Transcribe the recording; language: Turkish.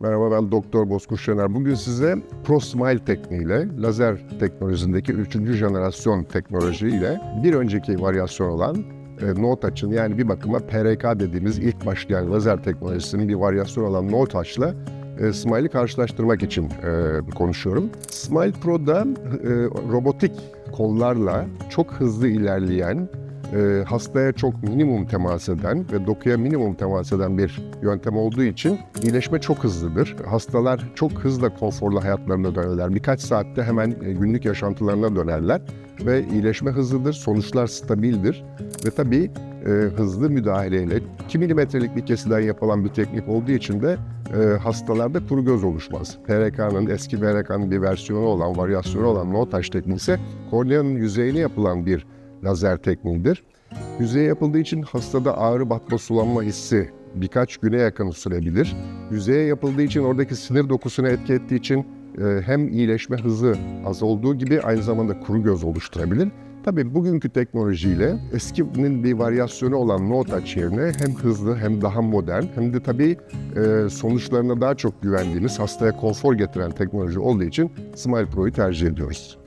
Merhaba ben Doktor Bozkurt Şener. Bugün size ProSmile tekniğiyle, lazer teknolojisindeki 3. jenerasyon teknolojiyle bir önceki varyasyon olan e, no touch'ın yani bir bakıma PRK dediğimiz ilk başlayan lazer teknolojisinin bir varyasyonu olan no touch'la e, Smile'i karşılaştırmak için e, konuşuyorum. Smile Pro'da e, robotik kollarla çok hızlı ilerleyen e, hastaya çok minimum temas eden ve dokuya minimum temas eden bir yöntem olduğu için iyileşme çok hızlıdır. Hastalar çok hızla konforlu hayatlarına dönerler. Birkaç saatte hemen e, günlük yaşantılarına dönerler ve iyileşme hızlıdır, sonuçlar stabildir ve tabii e, hızlı müdahaleyle 2 milimetrelik bir kesiden yapılan bir teknik olduğu için de e, hastalarda kuru göz oluşmaz. PRK'nın, eski PRK'nın bir versiyonu olan, varyasyonu olan no touch tekniği ise korneanın yüzeyine yapılan bir lazer tekniğidir. Yüzeye yapıldığı için hastada ağrı batma sulanma hissi birkaç güne yakın sürebilir. Yüzeye yapıldığı için oradaki sinir dokusuna etki ettiği için e, hem iyileşme hızı az olduğu gibi aynı zamanda kuru göz oluşturabilir. Tabii bugünkü teknolojiyle eskinin bir varyasyonu olan no touch yerine hem hızlı hem daha modern hem de tabii e, sonuçlarına daha çok güvendiğimiz hastaya konfor getiren teknoloji olduğu için Smile Pro'yu tercih ediyoruz.